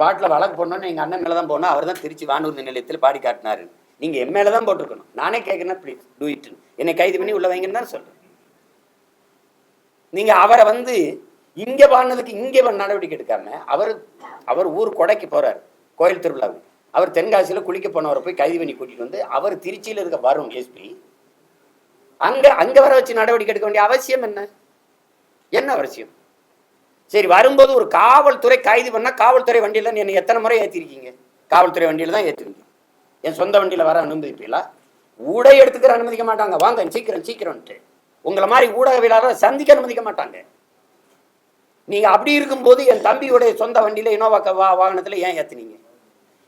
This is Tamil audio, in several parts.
பாட்டில் வழக்கு போடணும்னு எங்கள் அண்ணன் மேலே தான் போகணும் அவர் தான் திருச்சி வானூர் நிலையத்தில் பாடி காட்டினாரு. நீங்கள் என் மேலே தான் போட்டிருக்கணும். நானே கேட்குறேன் ப்ளீஸ் டூ இட் என்னை கைது பண்ணி உள்ள வைங்கன்னு தான் சொல்கிறேன் நீங்கள் அவரை வந்து இங்கே பாடினதுக்கு இங்கே நடவடிக்கை எடுக்காம அவர் அவர் ஊர் கொடைக்கு போகிறார் கோயில் திருவிழாவுக்கு. அவர் தென்காசியில் குளிக்க போனவரை போய் கைது பண்ணி கூட்டிகிட்டு வந்து அவர் திருச்சியில் இருக்க வரும் எஸ்பி அங்கே அங்கே வர வச்சு நடவடிக்கை எடுக்க வேண்டிய அவசியம் என்ன? என்ன அவசியம்? சரி வரும்போது ஒரு காவல்துறை கைது பண்ணால் காவல்துறை வண்டியில் நீ என்னை எத்தனை முறை ஏற்றிருக்கீங்க காவல்துறை வண்டியில தான் ஏற்றுவீங்க என் சொந்த வண்டியில் வர அனுமதிப்பீங்களா ஊடக எடுத்துக்கிற அனுமதிக்க மாட்டாங்க. வாங்க சீக்கிரம் சீக்கிரம்ட்டு உங்களை மாதிரி ஊடகவியலாளர் சந்திக்க அனுமதிக்க மாட்டாங்க. நீங்கள் அப்படி இருக்கும்போது என் தம்பியுடைய சொந்த வண்டியில் இனோவா க- வா ஏன் ஏத்துனீங்க?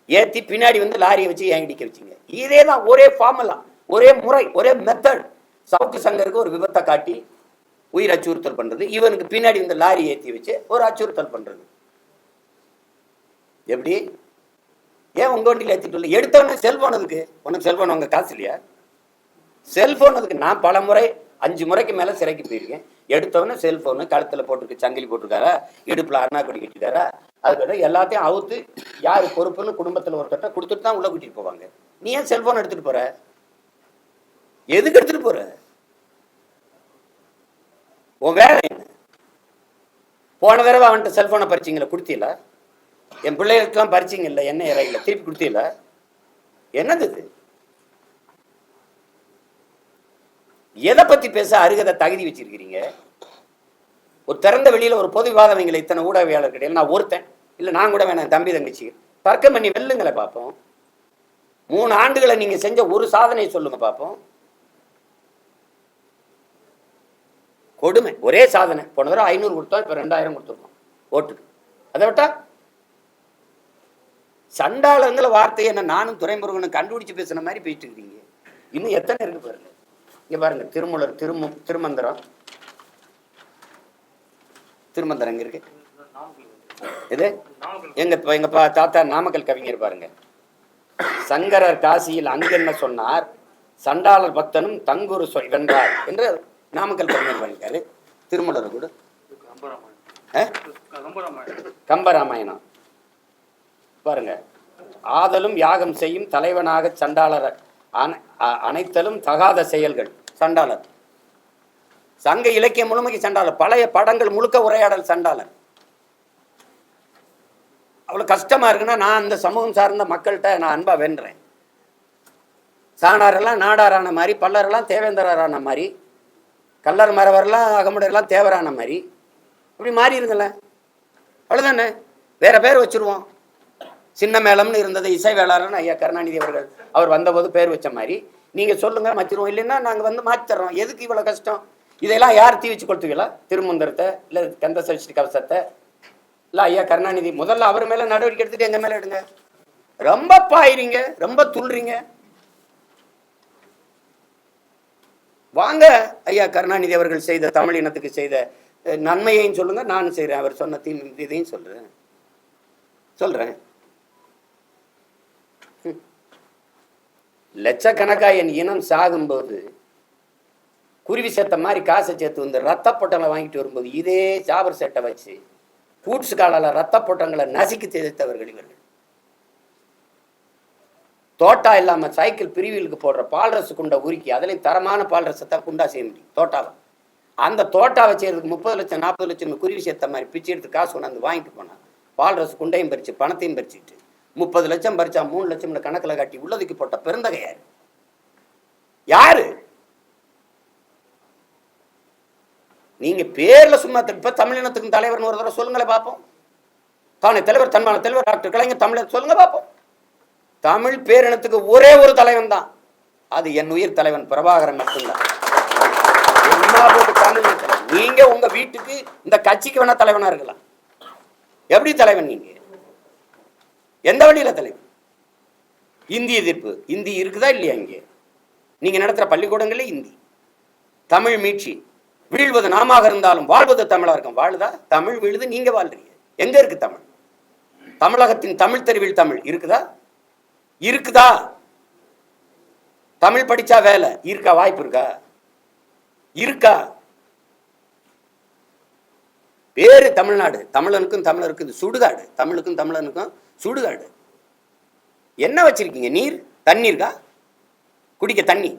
ஏற்றி பின்னாடி வந்து லாரியை வச்சு ஏன் இடிக்க வச்சீங்க? இதே தான் ஒரே ஃபார்முலா ஒரே முறை ஒரே மெத்தட் சவுக்கு சங்கருக்கு ஒரு விபத்தை காட்டி உயிர் அச்சுறுத்தல் பண்றது. இவனுக்கு பின்னாடி இந்த லாரி ஏற்றி வச்சு ஒரு அச்சுறுத்தல் பண்றது. எப்படி? ஏன் உங்க வண்டியில் ஏற்றிட்டு இல்லை எடுத்தவொடனே செல்போன் அதுக்கு. உனக்கு செல்போன் உங்க காசு இல்லையா? செல்போன் அதுக்கு நான் பல முறை அஞ்சு முறைக்கு மேல சிறைக்கு போயிருக்கேன். எடுத்தவொடனே செல்போனு கழுத்துல போட்டிருக்கு சங்கிலி போட்டிருக்காரா? இடுப்புல அருணா கொடி கட்டிட்டாரா? அதுக்கப்புறம் எல்லாத்தையும் அவுத்து யார் பொறுப்புன்னு குடும்பத்தில் ஒருத்தட்ட கொடுத்துட்டு தான் உள்ள கூட்டிட்டு போவாங்க. நீ ஏன் செல்போன் எடுத்துட்டு போற? எதுக்கு எடுத்துட்டு போற? உன் வேலை என்ன? போன தடவை அவன்கிட்ட செல்ஃபோனை பறிச்சிங்களா கொடுத்தில? என் பிள்ளைகளுக்கெல்லாம் பறிச்சிங்கல்ல என்ன இறையில? திருப்பி கொடுத்தில? என்னது இது? எதை பற்றி பேச அருகதை தகுதி வச்சிருக்கிறீங்க? ஒரு திறந்த வெளியில் ஒரு பொது விவாதம் இத்தனை ஊடகவியாளர் கிடையாது நான் ஒருத்தன் இல்லை நான் கூட வேணாம் தம்பி தங்கச்சி. தர்க்கம் பண்ணி வெல்லுங்களை பார்ப்போம் மூணு ஆண்டுகளை நீங்கள் செஞ்ச ஒரு சாதனையை சொல்லுங்கள் பார்ப்போம் கொடுமை. ஒரே சாதனை. போன தடவை ஐநூறு கொடுத்தோம் இப்போ ரெண்டாயிரம் கொடுத்துருக்கோம். ஓட்டுக்கு. அதை விட்டா? சண்டாளங்கிற வார்த்தையை என்ன? நானும் துறைமுருகனும் கண்டுபிடிச்சு பேசுன மாதிரி பேசிட்டு இருக்கீங்க. இன்னும் எத்தனை இருக்கு பாருங்க. இங்கே பாருங்க திருமூலர் திருமு திருமந்திரம். திருமந்திரம் இங்கே இருக்கு? இது எங்க எங்க பா- தாத்தா நாமக்கல் கவிஞர் பாருங்க. சங்கரர் காசியில் அங்கென்ன சொன்னார்? சண்டாளர் பக்தனும் தங்குரு சொல் வென்றார். என்று நாமக்கல் கவிஞர் பண்ணிருக்காரு திருமலர் கூட? கம்பராமாயணம். பாருங்க. ஆதலும் யாகம் செய்யும் தலைவனாக சண்டாளர் அனைத்தலும் தகாத செயல்கள். சண்டாளர். சங்க இலக்கியம் முழுமைக்கு சண்டாளர். பழைய படங்கள் முழுக்க உரையாடல் சண்டாளர். அவ்வளவு கஷ்டமா இருக்குன்னா நான் அந்த சமூகம் சார்ந்த மக்கள்கிட்ட நான் அன்பா வென்றேன். சாணாரெல்லாம் நாடாரான மாதிரி பல்லரெல்லாம் தேவேந்திரரான மாதிரி கல்லர் மரவரெல்லாம் அகமுடையெல்லாம் தேவரான மாதிரி. இப்படி மாறி இருங்களேன் அவ்வளோதானே வேற பேர் வச்சிருவோம். சின்ன மேளம்னு இருந்தது இசை வேளாளர்னு ஐயா கருணாநிதி அவர்கள். அவர் வந்தபோது பேர் வச்ச மாதிரி. நீங்கள் சொல்லுங்கள் மாற்றிடுவோம் இல்லைன்னா நாங்கள் வந்து மாற்றிடுறோம் எதுக்கு இவ்வளோ கஷ்டம்? இதெல்லாம் யார் தீ வச்சு கொடுத்துவீங்களா திருமந்திரத்தை இல்லை கந்த சஷ்டி கவசத்தை? இல்லை ஐயா கருணாநிதி முதல்ல அவர் மேலே நடவடிக்கை எடுத்துகிட்டு எங்கள் மேலே எடுங்க? ரொம்ப பாயிறீங்க ரொம்ப துள்றீங்க. வாங்க. ஐயா கருணாநிதி அவர்கள் செய்த தமிழ் இனத்துக்கு செய்த நன்மையையும் சொல்லுங்க. நானும் செய்கிறேன் அவர் சொன்ன தீ இதையும் சொல்கிறேன் சொல்கிறேன் ஹம். லட்சக்கணக்கா என் இனம் சாகும்போது குருவி சேர்த்த மாதிரி காசை சேர்த்து வந்து ரத்த பொட்டங்களை வாங்கிட்டு வரும்போது இதே சாபர் சட்டை வச்சு பூட்ஸ் காலால ரத்த பொட்டங்களை நசுக்கி தெரிவித்தவர்கள் இவர்கள். தோட்டா இல்லாம சைக்கிள் பிரிவிலுக்கு போடுற பால்ரசு குண்டை உருக்கி அதுலயும் தரமான பால்ரசத்தை குண்டா செய்ய முடியும் தோட்டாவை. அந்த தோட்டாவை செய்கிறதுக்கு முப்பது லட்சம் நாற்பது லட்சம் குருவி சேர்த்த மாதிரி பிச்சை எடுத்து காசு கொண்டாந்து வாங்கிட்டு போனான் பால்ரசு குண்டையும் பறிச்சு பணத்தையும் பறிச்சுட்டு முப்பது லட்சம் பறிச்சா மூணு லட்சம் கணக்கில் காட்டி உள்ளதுக்கு போட்ட பெருந்தகை யாரு? யாரு? நீங்க பேர்ல சும்மா இப்ப தமிழினத்துக்கும் தலைவர்னு ஒரு தடவை சொல்லுங்களேன் பார்ப்போம் தானே தலைவர் தன்மான தலைவர் டாக்டர் கலைஞர் தமிழர் சொல்லுங்க பார்ப்போம் தமிழ் பேரினத்துக்கு ஒரே ஒரு தலைவன் தான் அது என் உயிர் தலைவன் பிரபாகரன் மட்டும்தான். நீங்க உங்க வீட்டுக்கு இந்த கட்சிக்கு வேணா தலைவனா இருக்கலாம். எப்படி தலைவன் நீங்க? எந்த வழியில தலைவன்? இந்தி எதிர்ப்பு. இந்தி இருக்குதா இல்லையா இங்கே? நீங்க நடத்துற பள்ளிக்கூடங்களே இந்தி. தமிழ் மீட்சி. வீழ்வது நாமாக இருந்தாலும் வாழ்வது தமிழா இருக்கும். வாழுதா? தமிழ் விழுது நீங்க வாழ்றீங்க. எங்க இருக்கு தமிழ்? தமிழகத்தின் தமிழ் தெருவில் தமிழ் இருக்குதா? இருக்குதா? தமிழ் படிச்சா வேலை. இருக்கா? வாய்ப்பு இருக்கா? இருக்கா? வேறு தமிழ்நாடு. தமிழனுக்கும் தமிழருக்கும் இது சுடுகாடு. தமிழுக்கும் தமிழனுக்கும் சுடுகாடு. என்ன வச்சிருக்கீங்க? நீர்? தண்ணீர்கா குடிக்க தண்ணி.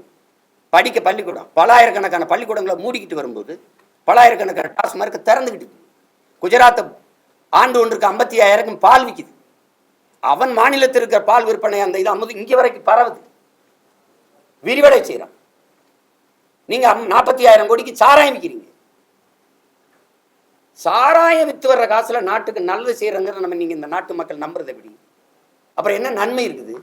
படிக்க பள்ளிக்கூடம். பலாயிரக்கணக்கான பள்ளிக்கூடங்களை மூடிக்கிட்டு வரும்போது பலாயிரக்கணக்கான டாஸ்மார்க்கை திறந்துக்கிட்டு குஜராத்தை ஆண்டு ஒன்றுக்கு ஐம்பத்தி ஐயாயிரம் பால் விற்கிது அவன் மாநிலத்தில் இருக்கிற பால் விற்பனை அந்த இது அமுது இங்கே வரைக்கும் பரவுது. விரிவடை செய்கிறான். நீங்க நாற்பத்தி ஆயிரம் கோடிக்கு சாராயம் விற்கிறீங்க. சாராயம் வித்து வர்ற காசுல நாட்டுக்கு நல்லது செய்யறங்கிறத நம்ம நீங்க இந்த நாட்டு மக்கள் நம்புறதை எப்படி அப்புறம் என்ன நன்மை இருக்குது?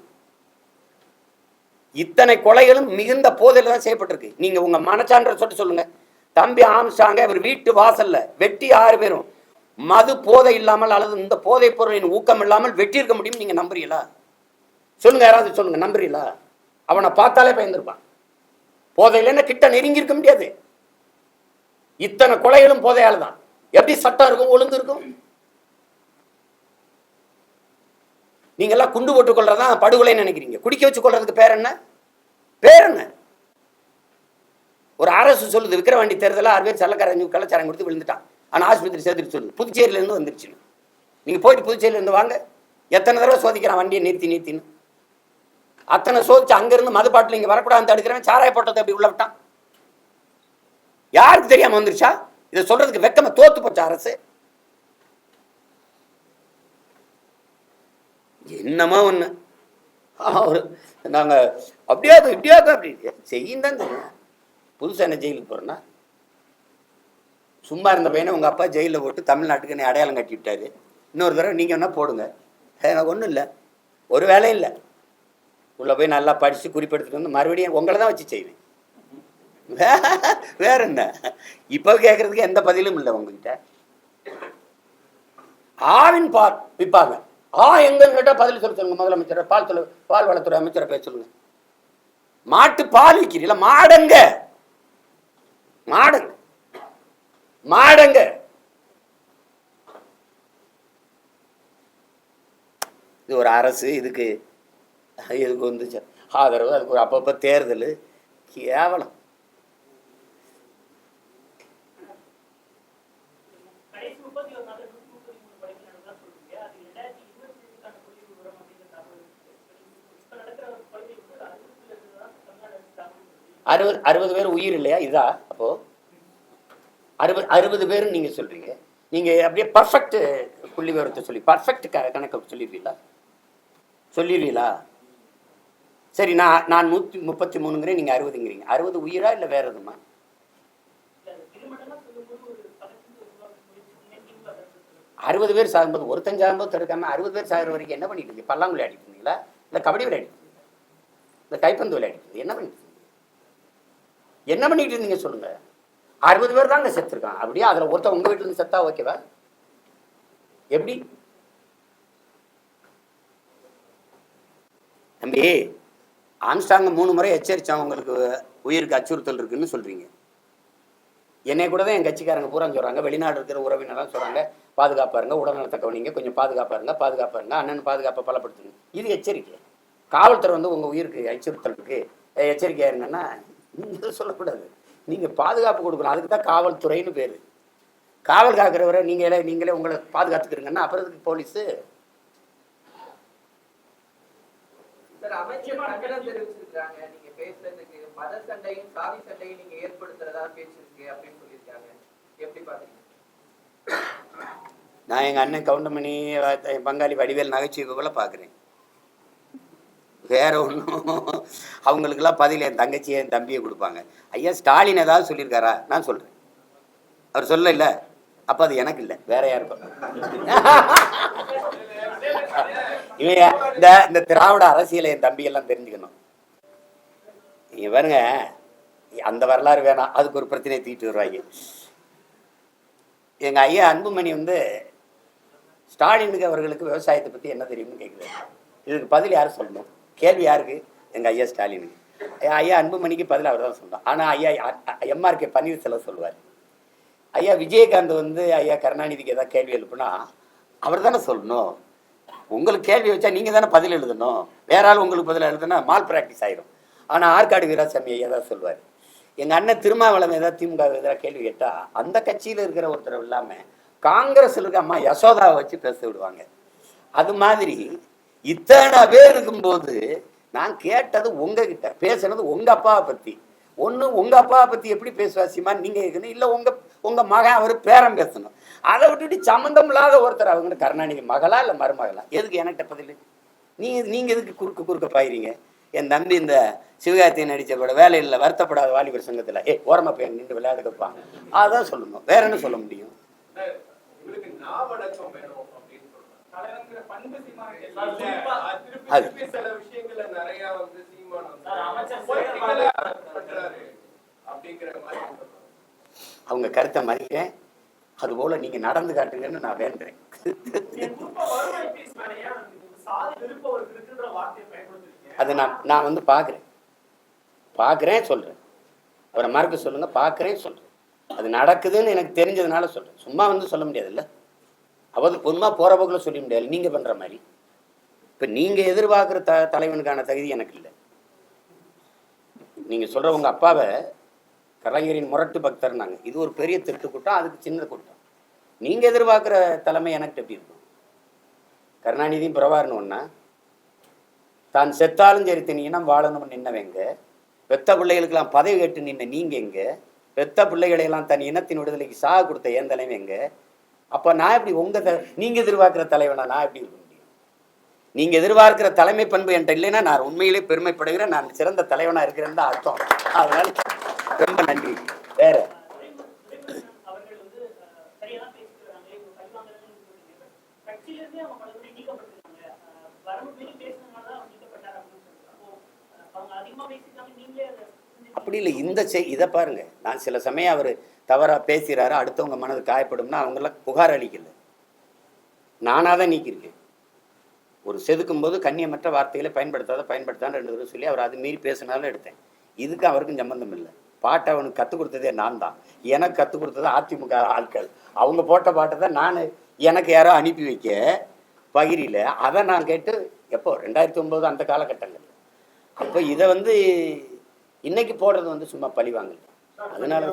இத்தனை கொலைகளும் மிகுந்த போதையில் தான் செய்யப்பட்டிருக்கு. நீங்க உங்க மனச்சான்ற சொல்லிட்டு சொல்லுங்க. தம்பி ஆம்சாங்க இவர் வீட்டு வாசல்ல வெட்டி ஆறு பேரும் மது போதை இல்லாமல் அல்லது இந்த போதைப் பொருளின் ஊக்கம் இல்லாமல் வெட்டியிருக்க முடியும் நீங்கள் நம்புறீங்களா? சொல்லுங்க யாராவது சொல்லுங்க நம்புறீங்களா? அவனை பார்த்தாலே பயந்துருப்பான். போதையிலன்னா கிட்ட நெருங்கி இருக்க முடியாது. இத்தனை கொலைகளும் போதையால் தான் எப்படி சட்டம் இருக்கும் ஒழுங்கு இருக்கும்? நீங்கெல்லாம் குண்டு போட்டுக் கொள்றதா படுகொலைன்னு நினைக்கிறீங்க. குடிக்க வச்சு கொள்றதுக்கு பேர் என்ன? பேர் என்ன? ஒரு அரசு சொல்லுது விக்கிரவாண்டி தேர்தலில் ஆறு பேர் சல்லக்காரங்க கலாச்சாரம் கொடுத்து விழுந்துட்டான். ஆனால் ஆஸ்பத்திரி சேர்த்துட்டு சொல்லுது புதுச்சேரியிலேருந்து வந்துருச்சு. நீங்கள் போயிட்டு புதுச்சேரியிலேருந்து வாங்க. எத்தனை தடவை சோதிக்கிறான் வண்டியை நிறுத்தி நிறுத்தின்னு. அத்தனை சோதிச்சு அங்கேருந்து மதுப்பாட்டில் இங்கே வரக்கூடாதுன்னு தடுக்கிறவன் சாராய போட்டத்தை அப்படி உள்ள விட்டான். யாருக்கு தெரியாமல் வந்துருச்சா? இதை சொல்கிறதுக்கு வெக்கமாக தோத்து போச்சா அரசு. என்னமோ ஒன்று அவரு நாங்கள் அப்படியாக்கும் இப்படியாக்கும் அப்படி. செய்யும் தான் தெரியும் புதுசாக என்ன ஜெயிலுக்கு போகிறோன்னா சும்மா இருந்த பையனை உங்கள் அப்பா ஜெயிலில் போட்டு தமிழ்நாட்டுக்கு என்னை அடையாளம் கட்டி விட்டாரு. இன்னொரு தடவை நீங்கள் என்ன போடுங்க. எனக்கு ஒன்றும் இல்லை. ஒரு வேலை இல்லை. உள்ளே போய் நல்லா படித்து குறிப்பெடுத்துட்டு வந்து மறுபடியும் உங்களை தான் வச்சு செய்வேன். வே- வேற என்ன? இப்போ கேட்குறதுக்கு எந்த பதிலும் இல்லை உங்ககிட்ட. ஆவின் பால் விற்பாங்க ஆ எங்கன்னு கேட்டால் பதில் சொல்ல சொல்லுங்க முதலமைச்சர் பால் தொலை பால் வளத்துறை அமைச்சரை பேச சொல்லுங்க. மாட்டு பால் விற்கிறீங்களா மாடங்க. மாடங்க. மாடங்க. இது ஒரு அரசு இதுக்கு இதுக்கு வந்து ஆதரவு அதுக்கு ஒரு அப்பப்போ தேர்தல். கேவலம். அறுபது அறுபது பேர் உயிர் இல்லையா? இதா? அறுபது அறுபது பேரும் நீங்கள் சொல்றீங்க. நீங்கள் அப்படியே பர்ஃபெக்ட் புள்ளி விவரத்தை சொல்லி பர்ஃபெக்ட் கணக்கு சொல்லிடுவீங்களா? சொல்லிடுவீங்களா? சரி நான் நான் நூற்றி முப்பத்தி மூணுங்கிறேன் நீங்கள் அறுபதுங்கிறீங்க. அறுபது உயிரா இல்லை வேற எதுமா அறுபது பேர் சாகும்போது ஒருத்தன் சாகும்போது தடுக்காம அறுபது பேர் சாகிற வரைக்கும் என்ன பண்ணிட்டு இருக்கீங்க? பல்லாங்குழி ஆடிட்டு இருந்தீங்களா இல்லை கபடி விளையாடிட்டு இருந்தீங்களா இல்லை கைப்பந்து விளையாடிட்டு இருந்தீங்க என்ன பண்ணிட்டு இருந்தீங்க என்ன பண்ணிட்டு இருந்தீங்க சொல்லுங்கள் அறுபது பேர் தாங்க செத்துருக்கான் அப்படியே அதில் ஒருத்தன் உங்கள் வீட்டிலேருந்து செத்தா ஓகேவா? எப்படி? தம்பி ஆம்ஸ்டாங்க மூணு முறை எச்சரித்தான் உங்களுக்கு உயிருக்கு அச்சுறுத்தல் இருக்குன்னு சொல்கிறீங்க என்னை கூட தான் என் கட்சிக்காரங்க பூரா சொல்கிறாங்க வெளிநாடு இருக்கிற உறவினர்லாம் சொல்கிறாங்க பாதுகாப்பாக இருங்க உடல்நலத்தை கவனிங்க கொஞ்சம் பாதுகாப்பாக இருங்க பாதுகாப்பாக இருங்க அண்ணன் பாதுகாப்பை பலப்படுத்துங்க. இது எச்சரிக்கை. காவல்துறை வந்து உங்கள் உயிருக்கு அச்சுறுத்தல் இருக்கு அஹ் இருங்கன்னா சொல்லக்கூடாது நீங்க பாதுகாப்பு கொடுக்கணும். அதுக்கு தான் காவல்துறைன்னு பேரு. காவல் காக்கிறவரை நீங்களே நீங்களே உங்களை பாதுகாத்துக்கிறீங்கன்னா அப்புறம் போலீஸு? நான் எங்கள் அண்ணன் கவுண்டமணி பங்காளி வடிவேல் நகைச்சுவை போல பார்க்குறேன் வேற ஒன்றும் அவங்களுக்கெல்லாம் பதில் என் தங்கச்சியை என் தம்பியை கொடுப்பாங்க. ஐயா ஸ்டாலின் ஏதாவது சொல்லியிருக்காரா? நான் சொல்கிறேன் அவர் சொல்ல இல்லை அப்போ அது எனக்கு இல்லை. வேற யாருக்கும். இவன் இந்த இந்த திராவிட அரசியலை என் தம்பி எல்லாம் தெரிஞ்சுக்கணும். இவருங்க பாருங்க அந்த வரலாறு வேணாம் அதுக்கு ஒரு பிரச்சனையை தீட்டு வருவாங்க. எங்க ஐயா அன்புமணி வந்து ஸ்டாலினுக்கு அவர்களுக்கு விவசாயத்தை பத்தி என்ன தெரியும்னு கேட்குறாரு இதுக்கு பதில் யார் சொல்லணும்? கேள்வி யாருக்கு? எங்கள் ஐயா ஸ்டாலினுக்கு. ஐயா, ஐயா அன்புமணிக்கு பதில் அவர் தான் சொல்லணும் ஆனால் ஐயா எம்ஆர்கே பன்னீர்செல்வம் சொல்லுவார். ஐயா விஜயகாந்த் வந்து ஐயா கருணாநிதிக்கு ஏதாவது கேள்வி எழுப்புனா அவர் தானே சொல்லணும். உங்களுக்கு கேள்வி வச்சா நீங்கள் தானே பதில் எழுதணும். வேற ஆள் உங்களுக்கு பதில் எழுதுனா மால் ப்ராக்டிஸ் ஆயிரும். ஆனால் ஆற்காடு வீராசாமி ஐயா தான் சொல்லுவார். எங்கள் அண்ணன் திருமாவளம் ஏதாவது திமுக எதிராக கேள்வி கேட்டால் அந்த கட்சியில் இருக்கிற ஒருத்தர் இல்லாமல் காங்கிரஸில் இருக்க அம்மா யசோதாவை வச்சு பேச விடுவாங்க. அது மாதிரி இத்தனை பேர் இருக்கும்போது நான் கேட்டது உங்ககிட்ட பேசுனது உங்க அப்பாவை பத்தி. ஒண்ணு உங்க அப்பாவை பத்தி எப்படி பேசுவா சீமா? நீங்க கேட்கணும் இல்ல உங்க உங்க மகன் அவர் பேரன் பேசணும். அதை விட்டுட்டு சம்மந்தம் இல்லாத ஒருத்தர் அவங்க கருணாநிதி மகளா இல்ல மருமகளா? எதுக்கு என்கிட்ட பதில்? நீங்க நீங்க எதுக்கு குறுக்க குறுக்க பாயிறீங்க? என் தம்பி இந்த சிவகார்த்தியை நடிச்ச வேலை இல்லை வருத்தப்படாத வாலிபர் சங்கத்துல. ஏ ஓரமாக போய் நின்று விளையாடுக்கப்பா அதான் சொல்லணும். வேற என்ன சொல்ல முடியும்? அது. அவங்க கருத்தை மதிக்கிறேன். அதுபோல நீங்க நடந்து காட்டுங்கன்னு நான் வேண்டுறேன். அதை நான் நான் வந்து பார்க்குறேன். பார்க்குறேன் சொல்கிறேன் அவரை மறக்க சொல்லுங்க பார்க்குறேன் சொல்கிறேன் அது நடக்குதுன்னு எனக்கு தெரிஞ்சதுனால சொல்கிறேன் சும்மா வந்து சொல்ல முடியாதுல்ல. அவது பொதுமா போகிற போக்கில் சொல்ல முடியாது. நீங்கள் பண்ணுற மாதிரி. இப்போ நீங்கள் எதிர்பார்க்குற த தலைவனுக்கான தகுதி எனக்கு இல்லை. நீங்கள் சொல்கிற உங்கள் அப்பாவை கலைஞரின் முரட்டு பக்தர்னாங்க. இது ஒரு பெரிய திருட்டு கூட்டம் அதுக்கு சின்ன கூட்டம். நீங்கள் எதிர்பார்க்குற தலைமை எனக்கு எப்படி இருக்கும்? கருணாநிதியும் பிரபாகரன் ஒன்றா தான் செத்தாலும் சரி தன் இனம் வாழணும்னு நின்னவங்க? பெத்த பிள்ளைகளுக்கெல்லாம் பதவி கேட்டு நின்ன நீங்கள் எங்கே? பெத்த பிள்ளைகளையெல்லாம் தன் இனத்தின் விடுதலைக்கு சாக கொடுத்த ஏன் தலைவன் எங்க? அப்ப நான் எப்படி உங்க நீங்கள் நீங்க எதிர்பார்க்கிற தலைவனா நான் எப்படி இருக்க முடியும்? நீங்க எதிர்பார்க்கிற தலைமை பண்பு என்கிட்ட இல்லைன்னா நான் உண்மையிலே பெருமைப்படுகிறேன். நான் சிறந்த தலைவனா இருக்கிறேன்னு தான் அர்த்தம். அதனால ரொம்ப நன்றி. வேற? அப்படி இல்லை. இந்த செய் இதை பாருங்க. நான் சில சமயம் அவர் தவறாக பேசுகிறாரு அடுத்தவங்க மனது காயப்படும்னா அவங்களாம் புகார் அளிக்கல. நானாக தான் நீக்கியிருக்கேன். ஒரு செதுக்கும் போது கண்ணியமற்ற வார்த்தைகளை பயன்படுத்தாத பயன்படுத்தான்னு ரெண்டு தடவை சொல்லி அவர் அது மீறி பேசினாலும் எடுத்தேன். இதுக்கு அவருக்கும் சம்மந்தம் இல்லை. பாட்டை அவனுக்கு கற்றுக் கொடுத்ததே நான் தான். எனக்கு கற்றுக் கொடுத்தது அதிமுக ஆட்கள். அவங்க போட்ட பாட்டை தான் நான் எனக்கு யாரோ அனுப்பி வைக்க பகிரியில் அதை நான் கேட்டு எப்போ? ரெண்டாயிரத்தி ஒம்பது அந்த காலகட்டங்கள். அப்போ இதை வந்து இன்னைக்கு போடுறது வந்து சும்மா பழி வாங்கல. அதனால